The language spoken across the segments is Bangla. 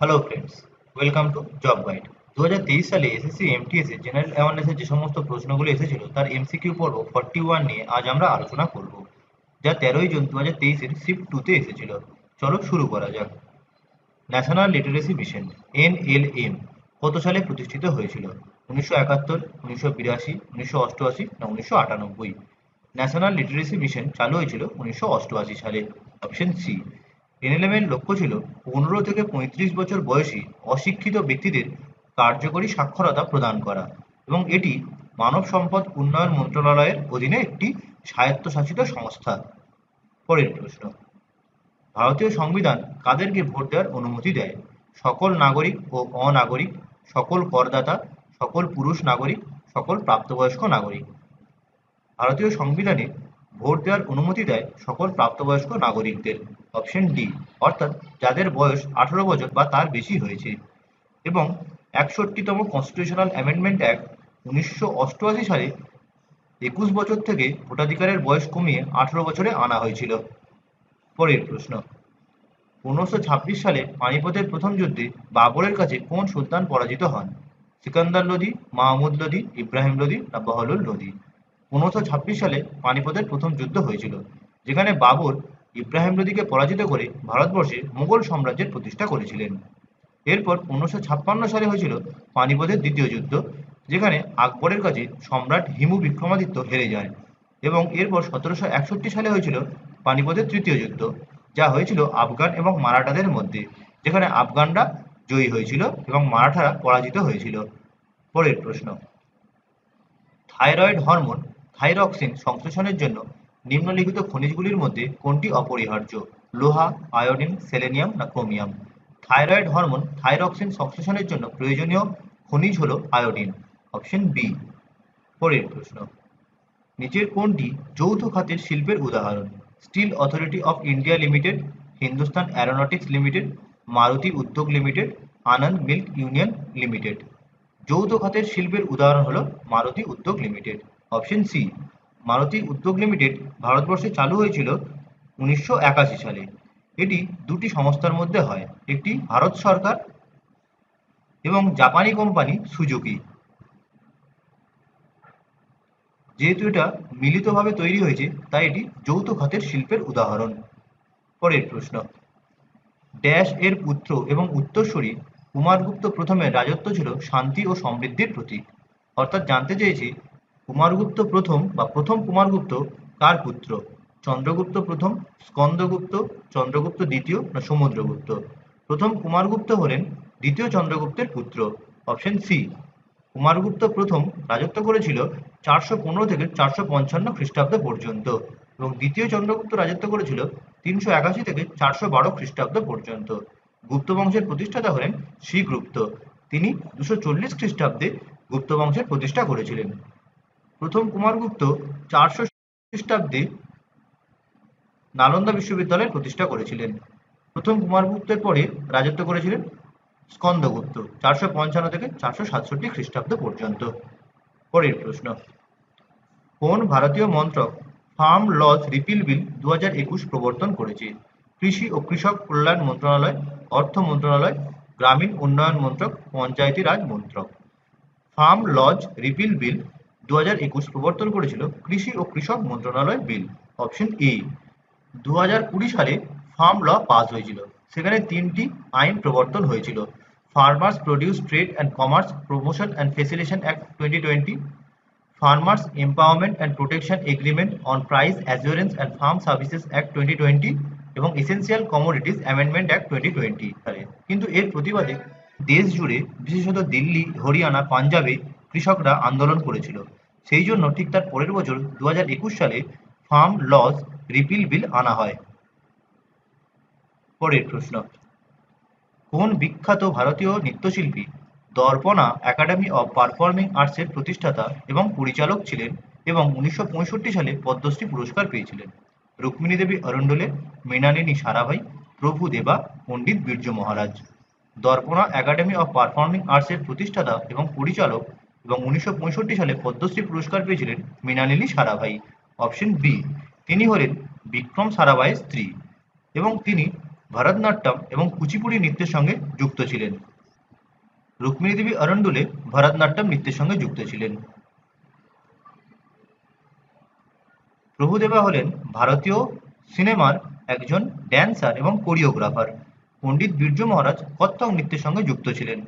Hello friends welcome to job guide দু হাজার তেইশ সালে এসএসসি এমটিএস জেনারেল যে সমস্ত প্রশ্নগুলো এসেছিল, তার এমসিকিউ পর্ব ফর্টি ওয়ান নিয়ে আজ আমরা আলোচনা করব, যা তেরোই জুন দু হাজার তেইশের এসেছিল। চলো শুরু করা যাক। ন্যাশনাল লিটারেসি মিশন এনএলএম কত সালে প্রতিষ্ঠিত হয়েছিল? উনিশশো একাত্তর, উনিশশো বিরাশি, উনিশশো অষ্টআশি না উনিশশো আটানব্বই? ন্যাশনাল লিটারেসি মিশন চালু হয়েছিল উনিশশো অষ্টআশি সালে অপশন সি এনএলএম এর লক্ষ্য ছিল পনেরো থেকে পঁয়ত্রিশ বছর বয়সী অশিক্ষিত ব্যক্তিদের কার্যকরী সাক্ষরতা প্রদান করা এবং এটি মানব সম্পদ উন্নয়ন মন্ত্রণালয়ের অধীনে একটি স্বায়ত্তশাসিত সংস্থা। পরের প্রশ্ন, ভারতীয় সংবিধান কাদেরকে ভোট দেওয়ার অনুমতি দেয়? সকল নাগরিক ও অনাগরিক, সকল করদাতা, সকল পুরুষ নাগরিক, সকল প্রাপ্তবয়স্ক নাগরিক। ভারতীয় সংবিধানে ভোট দেওয়ার অনুমতি দেয় সকল প্রাপ্তবয়স্ক নাগরিকদের অপশন ডি অর্থাৎ যাদের বয়স আঠারো বছর বা তার বেশি হয়েছে। এবং একষট্টিতম কনস্টিটিউশনাল অ্যামেন্ডমেন্ট অ্যাক্ট উনিশশো অষ্টআশি সালে একুশ বছর থেকে ভোটাধিকারের বয়স কমিয়ে আঠারো বছরে আনা হয়েছিল। পরের প্রশ্ন, পনেরোশো ছাব্বিশ সালে পানিপথের প্রথম যুদ্ধে বাবরের কাছে কোন সুলতান পরাজিত হন? সিকান্দার লোদি মাহমুদ লোদি ইব্রাহিম লোদি না বহলুল লোদি পনেরোশো ছাব্বিশ সালে পানিপথের প্রথম যুদ্ধ হয়েছিল, যেখানে বাবর ইব্রাহিম লোদিকে পরাজিত করে ভারতবর্ষে মুঘল সাম্রাজ্যের প্রতিষ্ঠা করেছিলেন। এরপর পনেরোশো সালে হয়েছিল পানিপথের দ্বিতীয় যুদ্ধ, যেখানে আকবরের কাছে সম্রাট হিমু বিক্রমাদিত্য হেরে যায় এবং এরপর সতেরোশো একষট্টি সালে হয়েছিল পানিপথের তৃতীয় যুদ্ধ, যা হয়েছিল আফগান এবং মারাঠাদের মধ্যে, যেখানে আফগানরা জয়ী হয়েছিল এবং মারাঠারা পরাজিত হয়েছিল। পরের প্রশ্ন, থাইরয়েড হরমোন থাইরক্সিন সংশ্লেষণের জন্য নিম্নলিখিত খনিজগুলির মধ্যে কোনটি অপরিহার্য? লোহা, আয়োডিন, সেলেনিয়াম না ক্রোমিয়াম? থাইরয়েড হরমোন থাইরক্সিন সংশ্লেষণের জন্য প্রয়োজনীয় খনিজ হল আয়োডিন। অপশন বি, পরের প্রশ্ন। নিচের কোনটি যৌথ খাতের শিল্পের উদাহরণ? Steel authority of India limited, Hindustan aeronautics limited, Maruti Udyog limited, Anand milk union limited. যৌথ খাতের শিল্পের উদাহরণ হলো Maruti Udyog limited. Option C, Maruti Udyog limited ভারতবর্ষে চালু হয়েছিল উনিশশো একাশি সালে। এটি দুটি সংস্থার মধ্যে হয়, একটি ভারত সরকার এবং জাপানি কোম্পানি সুজুকি। যেহেতু এটা মিলিতভাবে তৈরি হয়েছে, তাই এটি যৌথ খাতের শিল্পের উদাহরণ। পরের প্রশ্ন, ড্যাশ এর পুত্র এবং উত্তরসূরি কুমারগুপ্ত প্রথমে রাজত্ব ছিল শান্তি ও সমৃদ্ধির প্রতীক। অর্থাৎ জানতে চেয়েছি কুমারগুপ্ত প্রথম বা প্রথম কুমারগুপ্ত কার পুত্র? চন্দ্রগুপ্ত প্রথম, স্কন্দগুপ্ত, চন্দ্রগুপ্ত দ্বিতীয় না সমুদ্রগুপ্ত প্রথম কুমারগুপ্ত হলেন দ্বিতীয় চন্দ্রগুপ্তের পুত্র, অপশন সি। কুমারগুপ্ত প্রথম রাজত্ব করেছিল চারশো পনেরো থেকে চারশো পঞ্চান্ন খ্রিস্টাব্দ পর্যন্ত এবং দ্বিতীয় চন্দ্রগুপ্ত রাজত্ব করেছিল তিনশো একাশি থেকে চারশো বারো খ্রিস্টাব্দ পর্যন্ত। গুপ্ত বংশের প্রতিষ্ঠাতা হলেন শ্রীগুপ্ত। তিনি দুশো চল্লিশ খ্রিস্টাব্দে গুপ্ত বংশের প্রতিষ্ঠা করেছিলেন। প্রথম কুমারগুপ্ত চারশো খ্রিস্টাব্দে নালন্দা বিশ্ববিদ্যালয় প্রতিষ্ঠা করেছিলেন। প্রথম কুমারগুপ্তের পরে রাজত্ব করেছিলেন স্কন্দগুপ্ত, চারশো পঞ্চান্ন থেকে চারশো সাতষট্টি খ্রিস্টাব্দ পর্যন্ত। পরের প্রশ্ন, কোন ভারতীয় মন্ত্রক ফার্ম লজ রিপিল বিল দু একুশ প্রবর্তন করেছে? কৃষি ও কৃষক কল্যাণ মন্ত্রণালয়, অর্থ মন্ত্রণালয়, গ্রামীণ উন্নয়ন মন্ত্রক পঞ্চায়েতি রাজ মন্ত্রক। ফার্ম লজ রিপিল বিল দু হাজার একুশ প্রবর্তন করেছিল কৃষি ও কৃষক মন্ত্রণালয় বিল অপশন এ দু হাজার কুড়ি সালে ফার্ম ল পাস হয়েছিল। সেখানে তিনটি আইন প্রবর্তন হয়েছিল। Farmers produce trade and commerce promotion and facilitation act twenty twenty farmers empowerment and protection agreement on price assurance and farm services act twenty twenty এবং essential commodities amendment act twenty twenty কিন্তু এর প্রতিবাদে দেশ জুড়ে, বিশেষত দিল্লি, হরিয়ানা, পাঞ্জাবে কৃষকরা আন্দোলন করেছিল। সেই জন্য ঠিক তার পরের বছর দু একুশ সালে ফার্ম লজ রিপিল বিল আনা হয়। পরের প্রশ্ন, কোন বিখ্যাত ভারতীয় নৃত্যশিল্পী দর্পণা একাডেমি অব পারফর্মিং আর্টসের প্রতিষ্ঠাতা এবং পরিচালক ছিলেন এবং উনিশশো পঁয়ষট্টি সালে পদ্মশ্রী পুরস্কার পেয়েছিলেন? রুক্মিণী দেবী অরণ্ডলে Mrinalini Sarabhai, Prabhu Deva, Pandit Birju Maharaj. Darpana academy of performing আর্টসের প্রতিষ্ঠাতা এবং পরিচালক এবং উনিশশো পঁয়ষট্টি সালে পদ্মশ্রী পুরস্কার পেয়েছিলেন মৃণালিনী সারাভাই অপশন বি তিনি হলেন বিক্রম সারাভাইয়ের স্ত্রী এবং তিনি ভরতনাট্যম এবং কুচিপুড়ি নৃত্যের সঙ্গে যুক্ত ছিলেন। রুক্মিণী দেবী অরন্ডুলে ভরতনাট্যম নৃত্যের সঙ্গে যুক্ত ছিলেন। প্রভুদেবা হলেন ভারতীয় সিনেমার একজন ড্যান্সার এবং কোরিওগ্রাফার পণ্ডিত বিরজু মহারাজ কত্থক নৃত্যের সঙ্গে যুক্ত ছিলেন।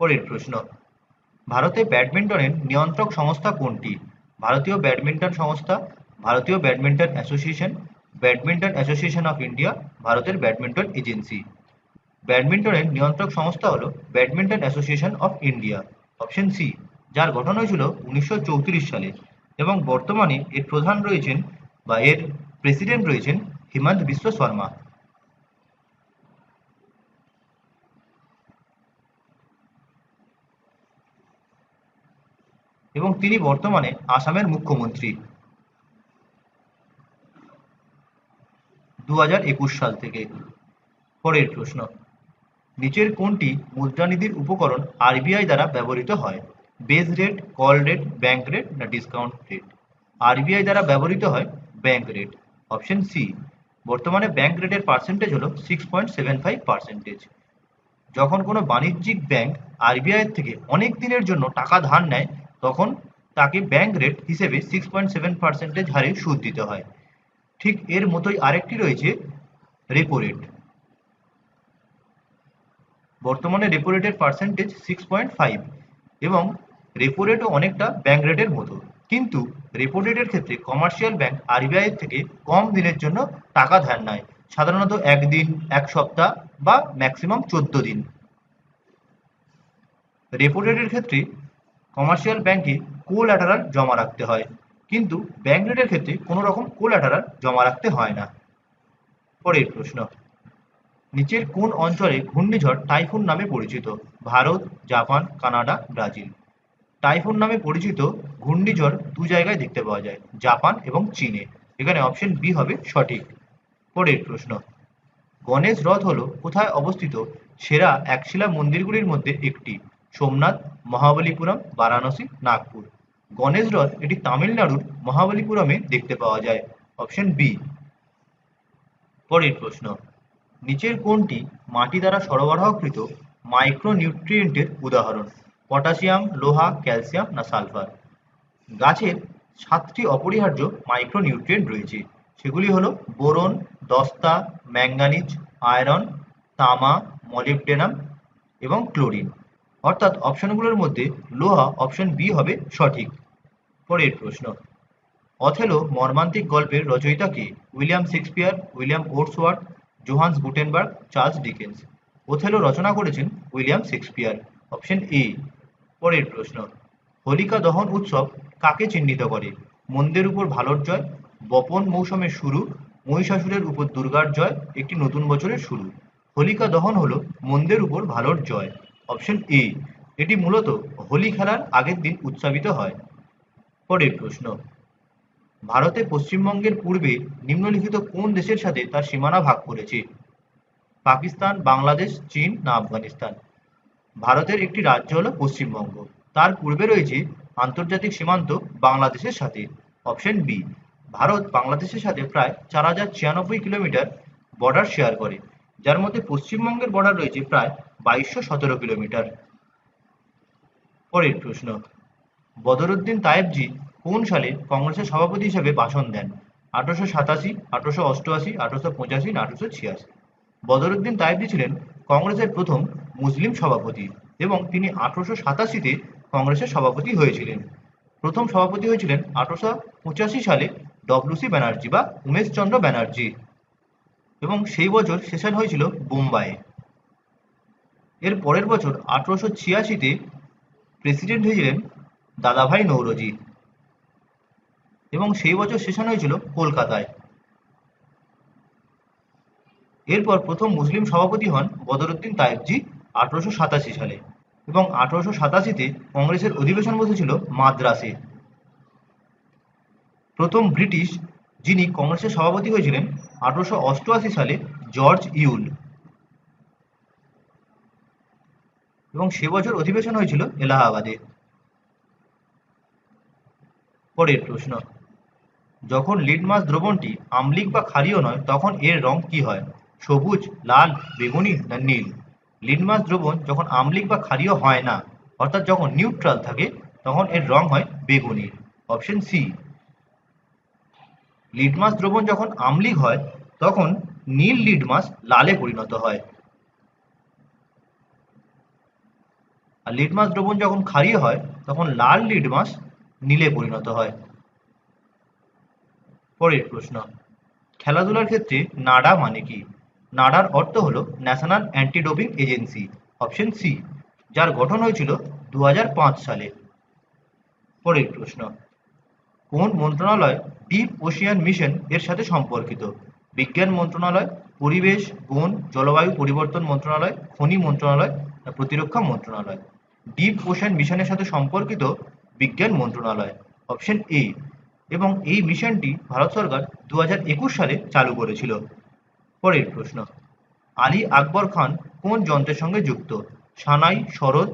পরের প্রশ্ন ভারতে ব্যাডমিন্টনের নিয়ন্ত্রক সংস্থা কোনটি? ভারতীয় ব্যাডমিন্টন সংস্থা, ভারতীয় badminton association badminton association of India, ভারতের ব্যাডমিন্টন এজেন্সি। ব্যাডমিন্টনের নিয়ন্ত্রক সংস্থা হল badminton association of India, option C, যার গঠন হয়েছিল উনিশশো চৌত্রিশ সালে এবং বর্তমানে এর প্রধান রয়েছেন বা এর প্রেসিডেন্ট রয়েছেন হিমন্ত বিশ্ব শর্মা। এবং তিনি বর্তমানে আসামের মুখ্যমন্ত্রী। দু হাজার একুশ সাল থেকে। পরের প্রশ্ন, নিচের কোনটি মুদ্রানীতির উপকরণ আরবিআই দ্বারা ব্যবহৃত হয়? Base rate, call rate, bank rate না ডিসকাউন্ট রেট? আরবিআই দ্বারা ব্যবহৃত হয় ব্যাংক রেট। অপশন সি, বর্তমানে ব্যাংক রেটের পার্সেন্টেজ হলো six point seven five percentage যখন কোনো বাণিজ্যিক ব্যাংক আরবিআই থেকে অনেক দিনের জন্য টাকা ধার নেয় তখন তাকে ব্যাংক রেট হিসেবে সিক্স পয়েন্ট সেভেন পার্সেন্টেজ হারে সুদ দিতে হয়। ঠিক এর মতোই আরেকটি রয়েছে রেপো রেট বর্তমানে রেপো রেটের পার্সেন্টেজ সিক্স পয়েন্ট ফাইভ এবং রেপো রেটও অনেকটা ব্যাংক রেটের মতো। কিন্তু রেপো রেটের ক্ষেত্রে কমার্শিয়াল ব্যাংক আরবিআই থেকে কম দিনের জন্য টাকা ধার নেয়। সাধারণত একদিন, এক সপ্তাহ বা ম্যাক্সিমাম চোদ্দ দিন। রেপো রেটের ক্ষেত্রে কমার্শিয়াল ব্যাংকে কোল্যাটারাল জমা রাখতে হয়। কিন্তু ব্যাংক রেটের ক্ষেত্রে কোনো রকম কোল্যাটারাল জমা রাখতে হয় না। পরের প্রশ্ন, নিচের কোন অঞ্চলে ঘূর্ণিঝড় টাইফুন নামে পরিচিত? Bharat, Japan, Canada, Brazil. Typhoon নামে পরিচিত ঘূর্ণিঝড় দু জায়গায় দেখতে পাওয়া যায়, জাপান এবং চীনে। এখানে অপশন বি হবে সঠিক। পরের প্রশ্ন, গণেশ রথ হলো কোথায় অবস্থিত? সেরা একশিলা মন্দিরগুলির মধ্যে একটি। সোমনাথ, মহাবলীপুরম, বারাণসী, নাগপুর। গণেশ রথ এটি তামিলনাড়ুর মহাবলীপুরমে দেখতে পাওয়া যায়। Option B. পরের প্রশ্ন। নিচের কোনটি মাটি দ্বারা সরবরাহকৃত মাইক্রোনিউট্রিয়েন্টের উদাহরণ। পটাশিয়াম, লোহা, ক্যালসিয়াম না সালফার? গাছের সাতটি অপরিহার্য মাইক্রোনিউট্রিয়েন্ট রয়েছে। সেগুলি হলো বোরন, দস্তা ম্যাঙ্গানিজ আয়রন, তামা, মলিবডেনাম এবং ক্লোরিন। অর্থাৎ অপশনগুলোর মধ্যে লোহা অপশন বি হবে সঠিক। পরের প্রশ্ন, অথেলো মর্মান্তিক গল্পের রচয়িতা কে? William Shakespeare, William Wordsworth, Johannes Gutenberg, Charles Dickens. Othello রচনা করেছেন উইলিয়াম শেক্সপিয়ার। অপশন এ পরের প্রশ্ন, হোলিকা দহন উৎসব কাকে চিহ্নিত করে? মন্দের উপর ভালোর জয়, বপন মৌসুমের শুরু, মহিষাসুরের উপর দুর্গার জয়, একটি নতুন বছরের শুরু। হোলিকা দহন হলো মন্দের উপর ভালোর জয়। Option A. এটি মূলত হোলি খেলার আগের দিন উৎসাবিত হয়। পরের প্রশ্ন, ভারতে পশ্চিমবঙ্গের পূর্বে নিম্নলিখিত কোন দেশের সাথে তার সীমানা ভাগ করেছে? পাকিস্তান, বাংলাদেশ, চীন না আফগানিস্তান? ভারতের একটি রাজ্য হলো পশ্চিমবঙ্গ। তার পূর্বে রয়েছে আন্তর্জাতিক সীমান্ত বাংলাদেশের সাথে। অপশন বি, ভারত বাংলাদেশের সাথে প্রায় চার হাজার ছিয়ানব্বই কিলোমিটার বর্ডার শেয়ার করে। যার মধ্যে পশ্চিমবঙ্গের বর্ডার রয়েছে প্রায় বাইশশো সতেরো কিলোমিটার। পরের প্রশ্ন, বদরুদ্দিন তায়েবজি কোন সালে কংগ্রেসের সভাপতি হিসেবে ভাষণ দেন? আঠারোশো সাতাশি, আঠারোশো অষ্টআশি, আঠারোশো পঁচাশি, আঠারোশো ছিয়াশি। বদরুদ্দিন তায়েবজি ছিলেন কংগ্রেসের প্রথম মুসলিম সভাপতি এবং তিনি আঠারোশো সাতাশিতে কংগ্রেসের সভাপতি হয়েছিলেন। প্রথম সভাপতি হয়েছিলেন আঠারোশো পঁচাশি সালে ডব্লিউসি ব্যানার্জি বা উমেশচন্দ্র ব্যানার্জি। এবং সেই বছর সেশন হয়েছিল বোম্বাইয়ে। এর পরের বছর আঠারোশো ছিয়াশিতে প্রেসিডেন্ট হয়েছিলেন দাদাভাই নৌরোজি। এবং সেই বছর সেশন হয়েছিল কলকাতায়। এরপর প্রথম মুসলিম সভাপতি হন বদরুদ্দিন তায়েবজি আঠারোশো সাতাশি সালে। এবং আঠারোশো সাতাশিতে কংগ্রেসের অধিবেশন বসেছিল মাদ্রাসে। প্রথম ব্রিটিশ যিনি কংগ্রেসের সভাপতি হয়েছিলেন আঠারোশো অষ্টআশি সালে জর্জ ইউল। এবং সে বছর অধিবেশন হয়েছিল এলাহাবাদে। পরের প্রশ্ন, যখন লিটমাস দ্রবণটি আম্লিক বা ক্ষারীয় নয়, তখন এর রং কি হয়? সবুজ, লাল, বেগুনি না নীল? লিটমাস দ্রবণ যখন আম্লিক বা ক্ষারীয় হয় না, অর্থাৎ যখন নিউট্রাল থাকে, তখন এর রং হয় বেগুনি। অপশন সি লিটমাস দ্রবণ যখন আম্লিক হয়, তখন নীল লিটমাস লালে পরিণত হয়। আর লিটমাস দ্রবণ যখন ক্ষারীয় হয়, তখন লাল লিটমাস নীলে পরিণত হয়। পরের প্রশ্ন, খেলাধুলার ক্ষেত্রে নাডা মানে কি? নাডার অর্থ হলো national antidoping agency option C যার গঠন হয়েছিল দু হাজার পাঁচ সালে। পরের প্রশ্ন, কোন মন্ত্রণালয় ডিপ ওশিয়ান মিশন এর সাথে সম্পর্কিত? বিজ্ঞান মন্ত্রণালয় পরিবেশ, বন, জলবায়ু পরিবর্তন মন্ত্রণালয়, খনি মন্ত্রণালয় প্রতিরক্ষা মন্ত্রণালয়। ডিপ ওশান মিশনের সাথে সম্পর্কিত বিজ্ঞান মন্ত্রণালয়, অপশন এ। এবং এই মিশনটি ভারত সরকার দুহাজার একুশ সালে চালু করেছিল। পরের প্রশ্ন, আলী আকবর খান কোন যন্ত্রের সঙ্গে যুক্ত? সানাই সরোদ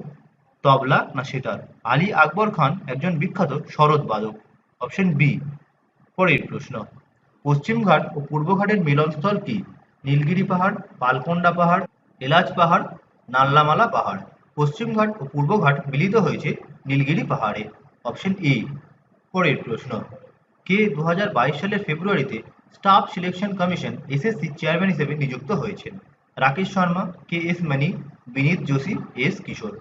তবলা না সেতার? আলী আকবর খান একজন বিখ্যাত সরোদ বাদক। অপশন বি, পরের প্রশ্ন, পশ্চিমঘাট ও পূর্বঘাটের মিলনস্থল কি? নীলগিরি পাহাড়, পালকোন্ডা পাহাড়, এলাচ পাহাড়, নাল্লামালা পাহাড়। পশ্চিমঘাট ও পূর্বঘাট মিলিত হয়েছে নীলগিরি পাহাড়ে। অপশন এ পরের প্রশ্ন। কে দু সালের ফেব্রুয়ারিতে staff selection commission SSC chairman হিসেবে নিযুক্ত হয়েছেন? Rakesh Sharma, K S Mani Vineet Joshi, S Kishore.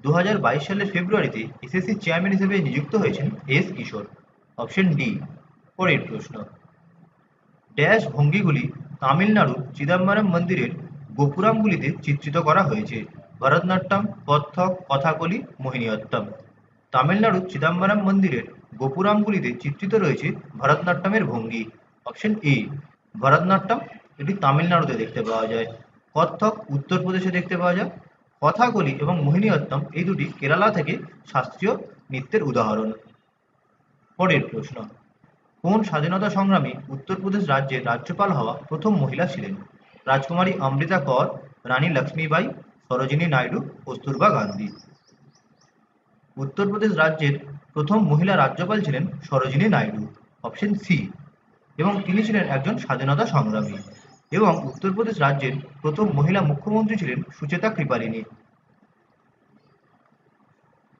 দু হাজার বাইশ সালের ফেব্রুয়ারিতে এসএসসি চেয়ারম্যান হিসেবে নিযুক্ত হয়েছেন এস কিশোর। অপশন ডি পরের প্রশ্ন। ড্যাশ ভঙ্গিগুলি তামিলনাড়ুর চিদম্বরম মন্দিরের গোপুরামগুলিতে চিত্রিত করা হয়েছে। ভরতনাট্যম কত্থক কথাকলি মোহিনীঅট্টম তামিলনাড়ুর চিদম্বরম মন্দিরের গোপুরামগুলিতে চিত্রিত রয়েছে ভরতনাট্যমের ভঙ্গি। অপশন এ, ভরতনাট্যম এটি তামিলনাড়ুতে দেখতে পাওয়া যায়। কত্থক উত্তরপ্রদেশে দেখতে পাওয়া যায়। কথাকলি এবং মোহিনীঅট্টম এই দুটি কেরালা থেকে শাস্ত্রীয় নৃত্যের উদাহরণ। পরের প্রশ্ন কোন স্বাধীনতা সংগ্রামী উত্তরপ্রদেশ রাজ্যের রাজ্যপাল হওয়া প্রথম মহিলা ছিলেন? রাজকুমারী অমৃতা কর, রানী লক্ষ্মীবাই সরোজিনী নাইডু, কস্তুরবা গান্ধী। উত্তরপ্রদেশ রাজ্যের প্রথম মহিলা রাজ্যপাল ছিলেন সরোজিনী নাইডু, অপশন সি। এবং তিনি ছিলেন একজন স্বাধীনতা সংগ্রামী। এবং উত্তরপ্রদেশ রাজ্যের প্রথম মহিলা মুখ্যমন্ত্রী ছিলেন সুচেতা কৃপালিনী।